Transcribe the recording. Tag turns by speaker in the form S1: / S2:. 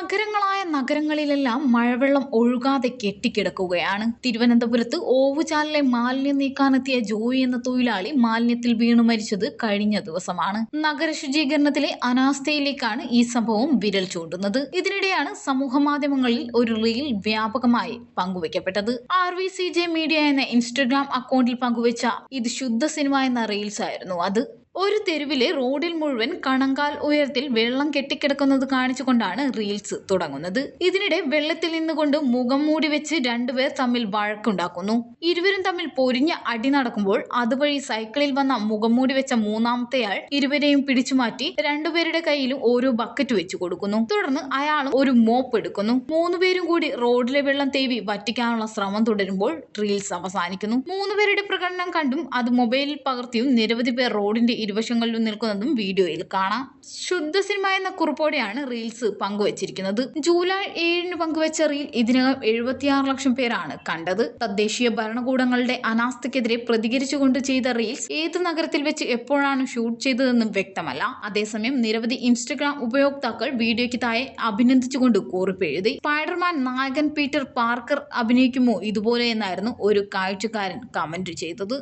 S1: നഗരങ്ങളായ നഗരങ്ങളിലെല്ലാം മഴവെള്ളം ഒഴുകാതെ കെട്ടിക്കിടക്കുകയാണ്. തിരുവനന്തപുരത്ത് ഓവുചാലിലെ മാലിന്യം നീക്കാനെത്തിയ ജോയി എന്ന തൊഴിലാളി മാലിന്യത്തിൽ വീണു മരിച്ചത് കഴിഞ്ഞ ദിവസമാണ്. നഗര ശുചീകരണത്തിലെ അനാസ്ഥയിലേക്കാണ് ഈ സംഭവം വിരൽ ചൂണ്ടുന്നത്. ഇതിനിടെയാണ് സമൂഹ മാധ്യമങ്ങളിൽ ഒരു റീൽ വ്യാപകമായി പങ്കുവയ്ക്കപ്പെട്ടത് R V C J media എന്ന ഇൻസ്റ്റഗ്രാം അക്കൗണ്ടിൽ പങ്കുവച്ച ഇത് ശുദ്ധ സിനിമ എന്ന റീൽസ് ആയിരുന്നു അത്. ഒരു തെരുവിലെ റോഡിൽ മുഴുവൻ കണങ്കാൽ ഉയരത്തിൽ വെള്ളം കെട്ടിക്കിടക്കുന്നത് കാണിച്ചുകൊണ്ടാണ് റീൽസ് തുടങ്ങുന്നത്. ഇതിനിടെ വെള്ളത്തിൽ നിന്നുകൊണ്ട് മുഖം മൂടി വെച്ച് രണ്ടുപേർ തമ്മിൽ വഴക്കുണ്ടാക്കുന്നു. ഇരുവരും തമ്മിൽ പൊരിഞ്ഞ അടി നടക്കുമ്പോൾ അതുവഴി സൈക്കിളിൽ വന്ന മുഖം മൂടി വെച്ച മൂന്നാമത്തെയാൾ ഇരുവരെയും പിടിച്ചുമാറ്റി രണ്ടുപേരുടെ കയ്യിലും ഓരോ ബക്കറ്റ് വെച്ചു കൊടുക്കുന്നു. തുടർന്ന് അയാളും ഒരു മോപ്പ് എടുക്കുന്നു. മൂന്നുപേരും കൂടി റോഡിലെ വെള്ളം തേവി വറ്റിക്കാനുള്ള ശ്രമം തുടരുമ്പോൾ റീൽസ് അവസാനിക്കുന്നു. മൂന്നുപേരുടെ പ്രകടനം കണ്ടും അത് മൊബൈലിൽ പകർത്തിയും നിരവധി പേർ റോഡിന്റെ ഇരുവശങ്ങളിലും നിൽക്കുന്നതും വീഡിയോയിൽ കാണാം. ശുദ്ധ സിനിമ എന്ന കുറിപ്പോടെയാണ് റീൽസ് പങ്കുവച്ചിരിക്കുന്നത്. ജൂലൈ ഏഴിന് പങ്കുവച്ച റീൽ ഇതിനകം എഴുപത്തിയാറ് ലക്ഷം പേരാണ് കണ്ടത്. തദ്ദേശീയ ഭരണകൂടങ്ങളുടെ അനാസ്ഥയ്ക്കെതിരെ പ്രതികരിച്ചുകൊണ്ട് ചെയ്ത റീൽസ് ഏത് നഗരത്തിൽ വെച്ച് എപ്പോഴാണ് ഷൂട്ട് ചെയ്തതെന്നും വ്യക്തമല്ല. അതേസമയം നിരവധി ഇൻസ്റ്റഗ്രാം ഉപയോക്താക്കൾ വീഡിയോയ്ക്ക് താഴെ അഭിനന്ദിച്ചുകൊണ്ട് കുറിപ്പെഴുതി സ്പൈഡർമാൻ നായകൻ പീറ്റർ പാർക്കർ അഭിനയിക്കുമോ ഇതുപോലെ? എന്നായിരുന്നു ഒരു കാഴ്ചക്കാരൻ കമന്റ് ചെയ്തത്.